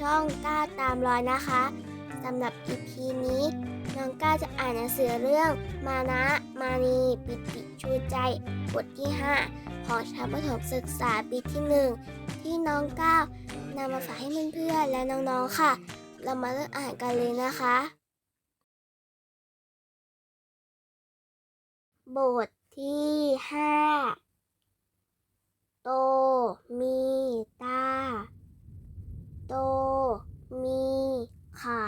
ช่องก้าตามรอยนะคะสำหรับ EP นี้น้องก้าจะอ่านหนังสือเรื่อง มานะมานีปิติชูใจ บทที่ 5 ของชั้นประถมศึกษาปีที่ 1 ที่น้องก้าวนำมาฝากให้เพื่อนๆและน้องๆค่ะ เรามาเริ่มอ่านกันเลยนะคะ บทที่ 5 โตมี ตา โต มี ขา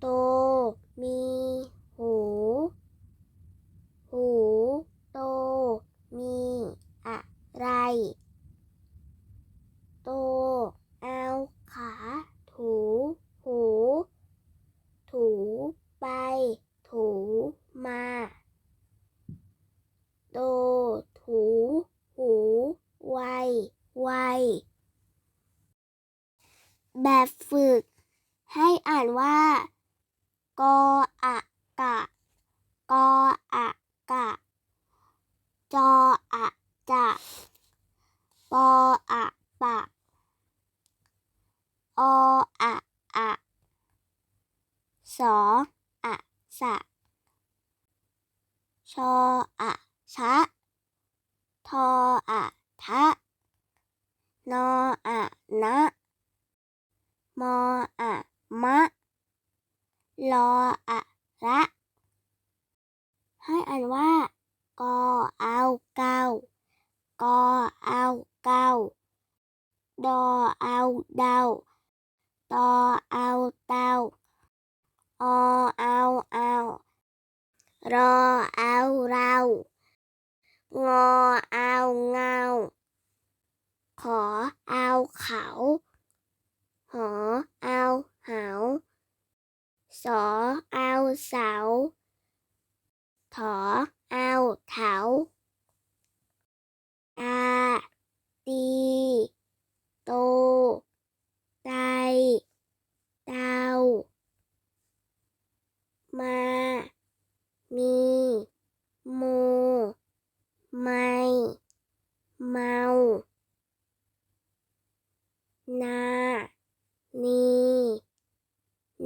โต มี หู หู โต มี อะไร โต เอา ขา ถู หู ถู ไป ถู มา โต ถู หู ไว ไว แบบฝึก ให้อ่านว่า กออะกะ กออะกะ จออะ จะปออะปะออะอะสออะสะชออะชะทออะทะนออะนะมออะมะลออะระให้อ่านว่ากอเอาเก้า กอเอาเก้าดอเอาเดาตอเอาเตาอเอาเอารอเอาเรางอเอาเงา ขอเอาเขาหอเอาเหาสอเอาเสาถอเอาเถา ตา ตี โต ไต เตา มา มี โม ไม่ เมา นา นี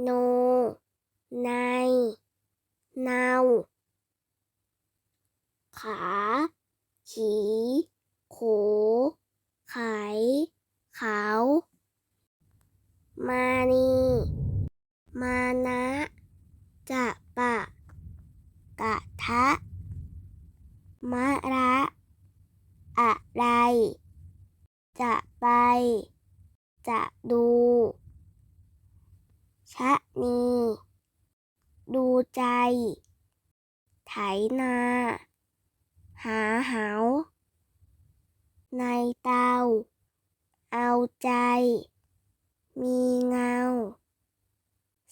โน ใน เนาขา ขี โข ไข เขา มานี มานะ จะปะ กะมะระอะไร จะไป จะดู ชะนี ดูใจ ไถนา หาเหา ในเตา เอาใจ มีเงา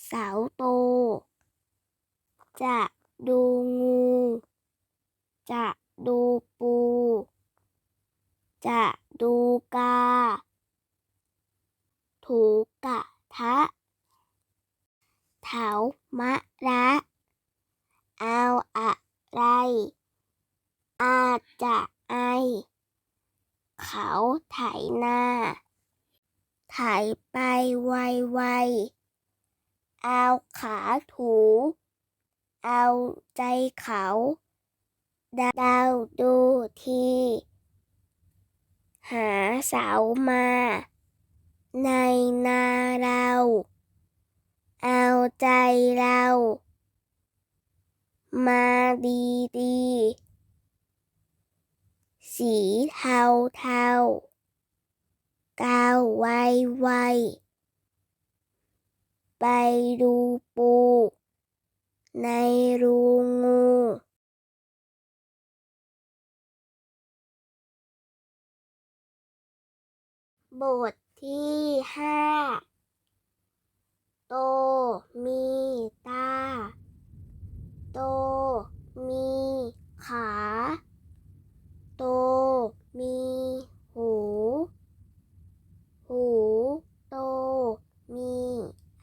เสาโต จะ ดูงู จะดูปู จะดูกา ถูกะทะเถามะระเอาอะไร อาจะไอ เขาไถนาไถไปไวไวเอาขาถู เอาใจเขา ดาวดูที หาเสามา ในนาเรา เอาใจเรา มาดีดีๆสีเทาเทาก้าวไวไวไปดูปู ในรูงูบทที่ห้าโตมีตา โตมีขา โตมีหู หูโตมี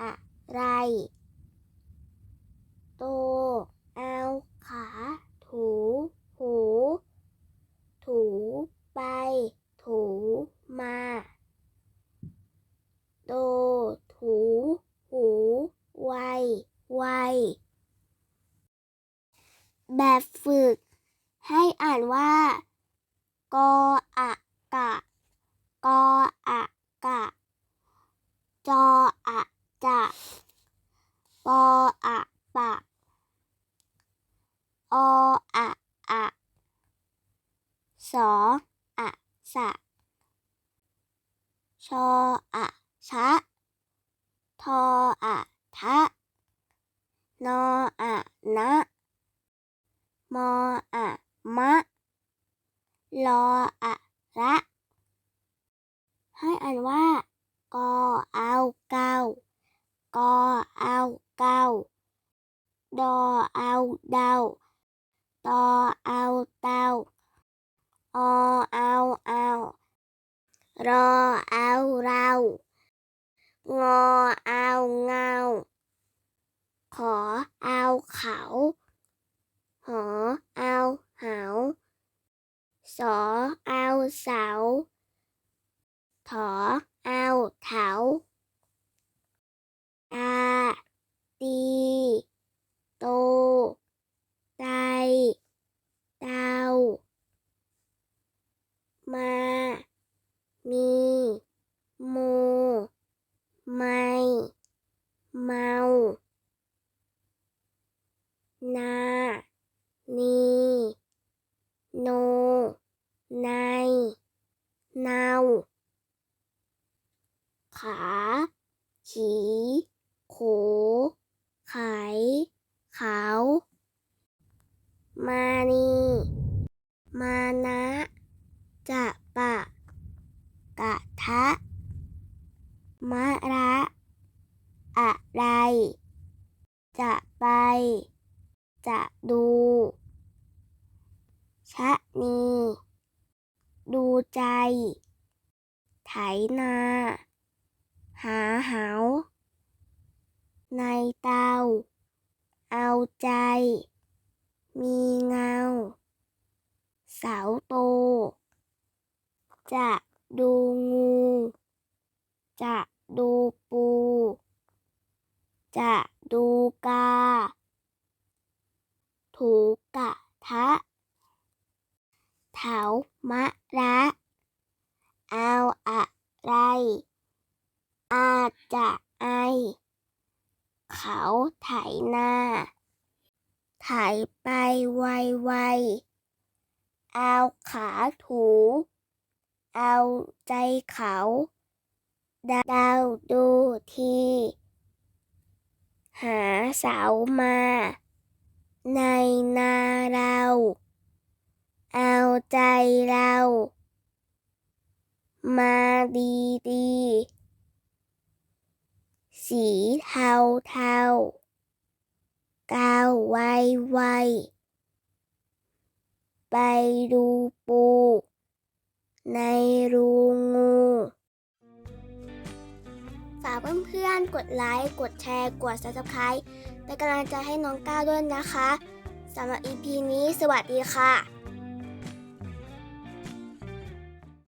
อะไร แบบฝึก ให้อ่านว่า กออะกะ กออะกะ จออะจะปออะปะ ออะอะสออะสะ อะมะ ลออะละให้อ่านว่ากอเอาเก้ากอเอาเก้าดอเอาเดาตอเอาเต้าอเอาเอารอเอาเรางอเอาเงา ขอเอาเขาหอเอาเหาสอ เสาถอเอาเถาตาตีโตไตเตามา มีโมไม่เมา นา นี โน ใน เนา ขา ขี โข ไข ขาว มานี มานะ จะปะ กะทะ มะระ อะไร จะไป จะดู ชะนี ดูใจ ไถนา หาเหาในเตา เอาใจ มีเงา เสาโต จะดูงู จะดูปู จะดูกา ถูกกะทะ เถามะระ เอาอะไร อาจจะไอ เขา ไถนาไถไปไวไวๆเอาขาถู เอาใจเขา ดาวดูทีหาเสามา ในนาเรา เอาใจเรา มาดีดีๆสีเทาเทา ก้าวไวไวๆไปดูปู ในรูงูฝากเพื่อนๆ กดไลค์ กดแชร์ กด subscribe เป็นกำลังใจให้น้องก้าวด้วยนะคะสำหรับ EP นี้สวัสดีค่ะ